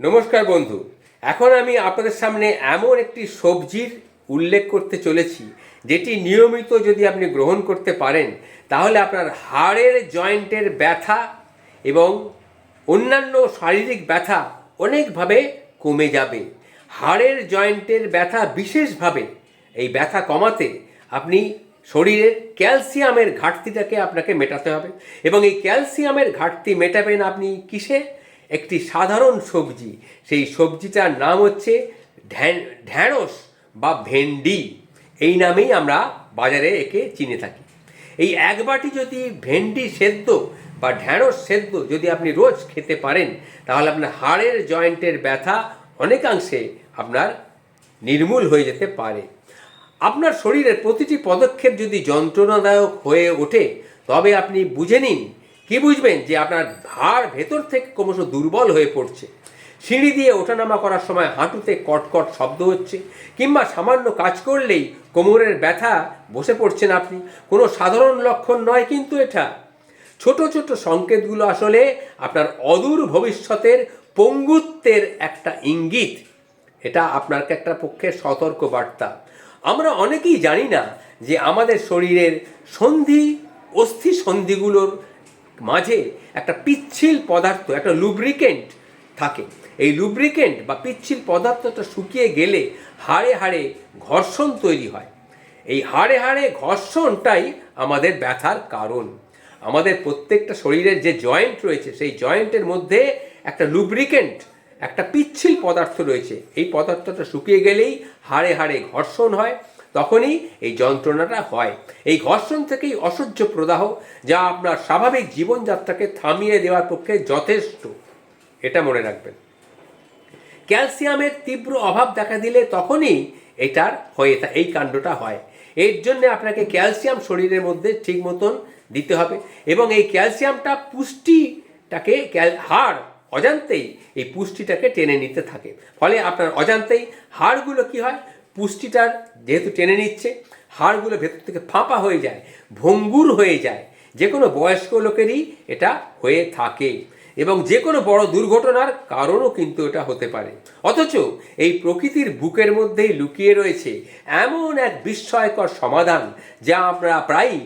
নমস্কার বন্ধু। এখন আমি আপনাদের সামনে এমন একটি সবজির উল্লেখ করতে চলেছি, যেটি নিয়মিত যদি আপনি গ্রহণ করতে পারেন, তাহলে আপনার হাড়ের জয়েন্টের ব্যথা এবং অন্যান্য শারীরিক ব্যথা অনেকভাবে কমে যাবে। হাড়ের জয়েন্টের ব্যথা বিশেষভাবে এই ব্যথা কমাতে আপনি শরীরের ক্যালসিয়ামের ঘাটতিটাকে আপনাকে মেটাতে হবে এবং এই ক্যালসিয়ামের ঘাটতি মেটাবেন আপনি কিসে? একটি সাধারণ সবজি। সেই সবজিটার নাম হচ্ছে ঢ্যাঁ- ঢ্যাঁড়স বা ভেন্ডি। এই নামেই আমরা বাজারে একে চিনে থাকি। এই এক বাটি যদি ভেন্ডি সেদ্ধ বা ঢ্যাঁড়স সেদ্ধ যদি আপনি রোজ খেতে পারেন, তাহলে আপনার হাড়ের জয়েন্টের ব্যথা অনেকাংশে আপনার নির্মূল হয়ে যেতে পারে। আপনার শরীরের প্রতিটি পদক্ষেপ যদি যন্ত্রণাদায়ক হয়ে ওঠে, তবে আপনি বুঝে নিন কি বুঝবেন যে আপনার হাড় ভেতর থেকে ক্রমশ দুর্বল হয়ে পড়ছে? সিঁড়ি দিয়ে ওঠানামা করার সময় হাঁটুতে কটকট শব্দ হচ্ছে, কিংবা সামান্য কাজ করলেই কোমরের ব্যথা বসে পড়ছেন আপনি। কোনো সাধারণ লক্ষণ নয় কিন্তু এটা। ছোট ছোট সংকেতগুলো আসলে আপনার অদূর ভবিষ্যতের পঙ্গুত্বের একটা ইঙ্গিত। এটা আপনার একটা পক্ষে সতর্ক বার্তা। আমরা অনেকেই জানি না যে আমাদের শরীরের সন্ধি, অস্থি সন্ধিগুলোর মাঝে একটা পিচ্ছিল পদার্থ, একটা লুব্রিকেন্ট থাকে। এই লুব্রিকেন্ট বা পিচ্ছিল পদার্থটা শুকিয়ে গেলে হাড়ে হাড়ে ঘর্ষণ তৈরি হয়। এই হাড়ে হাড়ে ঘর্ষণটাই আমাদের ব্যথার কারণ। আমাদের প্রত্যেকটা শরীরের যে জয়েন্ট রয়েছে, সেই জয়েন্টের মধ্যে একটা লুব্রিকেন্ট একটা পিচ্ছিল পদার্থ রয়েছে। এই পদার্থটা শুকিয়ে গেলেই হাড়ে হাড়ে ঘর্ষণ হয়। তখনই এই যন্ত্রণাটা হয়। এই ঘর্ষণ থেকেই অসহ্য প্রদাহ, যা আপনার স্বাভাবিক জীবনযাত্রাকে থামিয়ে দেওয়ার পক্ষে যথেষ্ট। এটা মনে রাখবেন। ক্যালসিয়ামের তীব্র অভাব দেখা দিলে তখনই এটার হয়ে এই কাণ্ডটা হয়। এর জন্য আপনাকে ক্যালসিয়াম শরীরের মধ্যে ঠিক মতন দিতে হবে এবং এই ক্যালসিয়ামটা পুষ্টিটাকে হাড় অজান্তেই এই পুষ্টিটাকে টেনে নিতে থাকে। ফলে আপনার অজান্তেই হাড়গুলো কি হয়? পুষ্টিটার যেহেতু টেনে নিচ্ছে, হাড়গুলো ভেতর থেকে ফাঁপা হয়ে যায়, ভঙ্গুর হয়ে যায়। যে কোনো বয়স্ক লোকেরই এটা হয়ে থাকে। এবং যে কোনো বড় দুর্ঘটনার কারণও কিন্তু এটা হতে পারে। অথচ এই প্রকৃতির বুকের মধ্যেই লুকিয়ে রয়েছে এমন এক বিস্ময়কর সমাধান যা আমরা প্রায়ই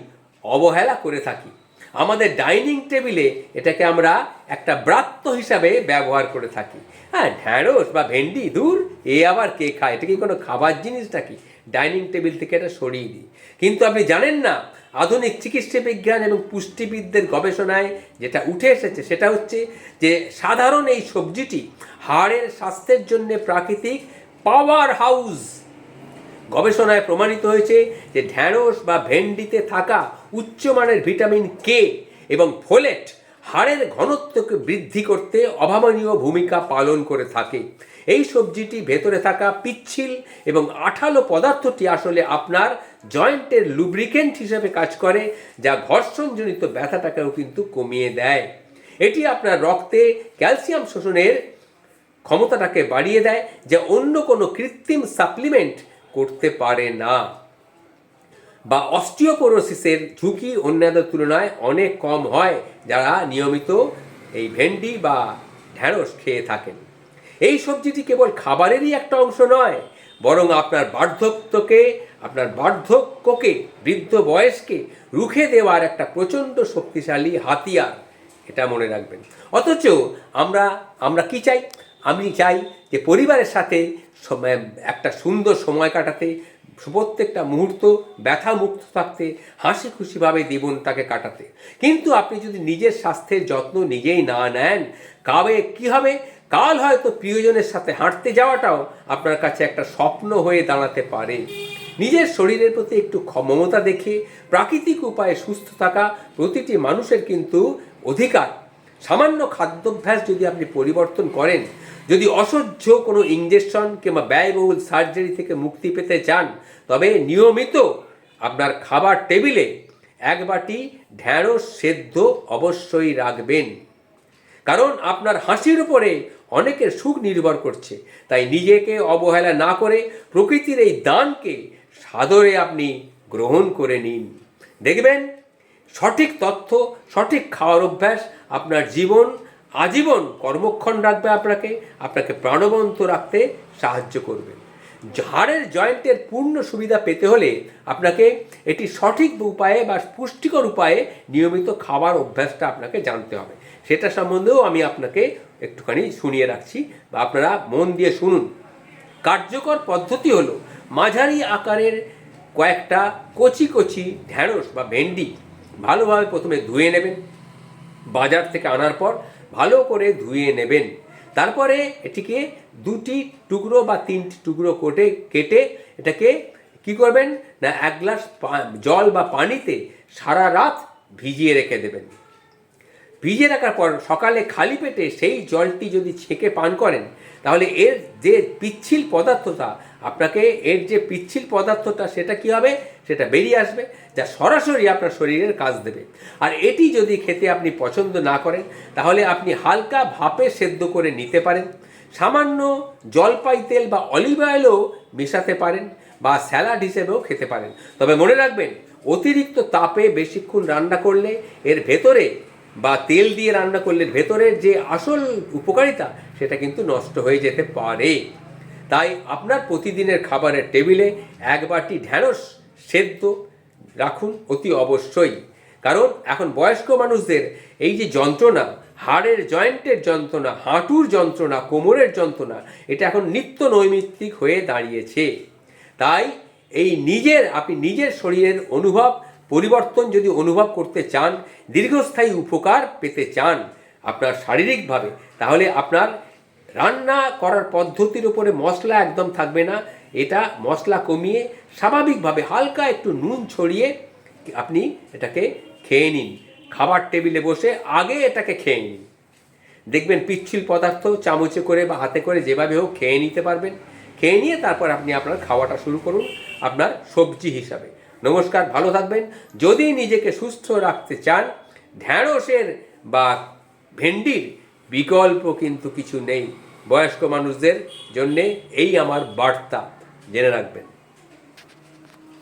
অবহেলা করে থাকি। আমাদের ডাইনিং টেবিলে এটাকে আমরা একটা ব্রাত্য হিসাবে ব্যবহার করে থাকি। হ্যাঁ ঢ্যাঁড়স বা ভেন্ডি দূর এ আবার কে খায়? এটা কি কোনো খাবার জিনিস নাকি? ডাইনিং টেবিল থেকে এটা সরিয়ে দিই। কিন্তু আপনি জানেন না, আধুনিক চিকিৎসা বিজ্ঞান এবং পুষ্টিবিদদের গবেষণায় যেটা উঠে এসেছে সেটা হচ্ছে যে সাধারণ এই সবজিটি হাড়ের স্বাস্থ্যের জন্য প্রাকৃতিক পাওয়ার হাউস গবেষণায় প্রমাণিত হয়েছে যে ঢ্যাঁড়স বা ভেন্ডিতে থাকা উচ্চমানের ভিটামিন কে এবং ফোলেট হাড়ের ঘনত্বকে বৃদ্ধি করতে অভাবনীয় ভূমিকা পালন করে থাকে। এই সবজিটি ভেতরে থাকা পিচ্ছিল এবং আঠালো পদার্থটি আসলে আপনার জয়েন্টের লুব্রিকেন্ট হিসেবে কাজ করে, যা ঘর্ষণজনিত ব্যথাটাকেও কিন্তু কমিয়ে দেয়। এটি আপনার রক্তে ক্যালসিয়াম শোষণের ক্ষমতাটাকে বাড়িয়ে দেয়, যা অন্য কোনো কৃত্রিম সাপ্লিমেন্ট করতে পারে না। বা অস্টিওপোরোসিসের ঝুঁকি অন্যদের তুলনায় অনেক কম হয় যারা নিয়মিত এই ভেন্ডি বা ঢ্যাঁড়স খেয়ে থাকেন। এই সবজিটি কেবল খাবারেরই একটা অংশ নয়, বরং আপনার বার্ধক্যকে আপনার বার্ধক্যকে, বৃদ্ধ বয়সকে রুখে দেওয়ার একটা প্রচণ্ড শক্তিশালী হাতিয়ার, এটা মনে রাখবেন। অথচ আমরা আমরা কি চাই? আমি চাই যে পরিবারের সাথে একটা সুন্দর সময় কাটাতে, প্রত্যেকটা মুহূর্ত ব্যথা মুক্ত থাকতে, হাসি খুশিভাবে জীবনটাকে কাটাতে। কিন্তু আপনি যদি নিজের স্বাস্থ্যের যত্ন নিজেই না নেন, কবে কী হবে? কাল হয়তো প্রিয়জনের সাথে হাঁটতে যাওয়াটাও আপনার কাছে একটা স্বপ্ন হয়ে দাঁড়াতে পারে। নিজের শরীরের প্রতি একটু ক্ষমতা দেখে, প্রাকৃতিক উপায়ে সুস্থ থাকা প্রতিটি মানুষের কিন্তু অধিকার। সামান্য খাদ্যাভ্যাস যদি আপনি পরিবর্তন করেন যদি অসহ্য কোনো ইঞ্জেকশন কিংবা ব্যয়বহুল সার্জারি থেকে মুক্তি পেতে চান, তবে নিয়মিত আপনার খাবার টেবিলে এক বাটি ঢ্যাঁড়স সেদ্ধ অবশ্যই রাখবেন। কারণ আপনার হাসির উপরে অনেকের সুখ নির্ভর করছে। তাই নিজেকে অবহেলা না করে প্রকৃতির এই দানকে সাদরে আপনি গ্রহণ করে নিন। দেখবেন, সঠিক তথ্য, সঠিক খাওয়ার অভ্যাস আপনার জীবন আজীবন কর্মক্ষণ রাখবে আপনাকে আপনাকে প্রাণবন্ত রাখতে সাহায্য করবে। হাড়ের জয়েন্টের পূর্ণ সুবিধা পেতে হলে আপনাকে এটি সঠিক উপায়ে বা পুষ্টিকর উপায়ে নিয়মিত খাবার অভ্যাসটা আপনাকে জানতে হবে। সেটা সম্বন্ধেও আমি আপনাকে একটুখানি শুনিয়ে রাখছি বা আপনারা মন দিয়ে শুনুন। কার্যকর পদ্ধতি হলো মাঝারি আকারের কয়েকটা কচি কচি ঢ্যাঁড়স বা ভেন্ডি ভালোভাবে প্রথমে ধুয়ে নেবেন। বাজার থেকে আনার পর ভালো করে ধুয়ে নেবেন। তারপরে এটিকে দুটি টুকরো বা তিনটি টুকরো কোটে কেটে এটাকে কি করবেন না, এক গ্লাস জল বা পানিতে সারা রাত ভিজিয়ে রেখে দেবেন। ভিজিয়ে রাখার পর সকালে খালি পেটে সেই জলটি যদি ছেঁকে পান করেন, তাহলে এর যে পিচ্ছিল পদার্থটা আপনাকে এর যে পিচ্ছিল পদার্থটা সেটা কি হবে? সেটা বেরিয়ে আসবে, যা সরাসরি আপনার শরীরের কাজ দেবে। আর এটি যদি খেতে আপনি পছন্দ না করেন, তাহলে আপনি হালকা ভাপে সেদ্ধ করে নিতে পারেন। সামান্য জলপাই তেল বা অলিভ অয়েলও মেশাতে পারেন বা স্যালাড হিসেবেও খেতে পারেন। তবে মনে রাখবেন, অতিরিক্ত তাপে বেশিক্ষণ রান্না করলে এর ভেতরে বা তেল দিয়ে রান্না করলে ভেতরের যে আসল উপকারিতা, সেটা কিন্তু নষ্ট হয়ে যেতে পারে। তাই আপনার প্রতিদিনের খাবারের টেবিলে এক বাটি ঢ্যাঁড়স সেদ্ধ রাখুন অতি অবশ্যই। কারণ এখন বয়স্ক মানুষদের এই যে যন্ত্রণা, হাড়ের জয়েন্টের যন্ত্রণা, হাঁটুর যন্ত্রণা, কোমরের যন্ত্রণা, এটা এখন নিত্য নৈমিত্তিক হয়ে দাঁড়িয়েছে। তাই এই নিজের, আপনি নিজের শরীরের অনুভব পরিবর্তন যদি অনুভব করতে চান, দীর্ঘস্থায়ী উপকার পেতে চান আপনার শারীরিকভাবে, তাহলে আপনার রান্না করার পদ্ধতির উপরে মশলা একদম থাকবে না। এটা মশলা কমিয়ে স্বাভাবিকভাবে হালকা একটু নুন ছড়িয়ে আপনি এটাকে খেয়ে নিন। খাবার টেবিলে বসে আগে এটাকে খেয়ে নিন। দেখবেন পিচ্ছিল পদার্থ চামচে করে বা হাতে করে যেভাবে হোক খেয়ে নিতে পারবেন। খেয়ে নিয়ে তারপর আপনি আপনার খাওয়াটা শুরু করুন, আপনার সবজি হিসাবে। নমস্কার, ভালো থাকবেন। যদি নিজেকে সুস্থ রাখতে চান, ঢ্যাঁড়সের বা ভেন্ডির বিকল্প কিন্তু কিছু নেই। বয়স্ক মানুষদের জন্যে এই আমার বার্তা। জেনে রাখবেন।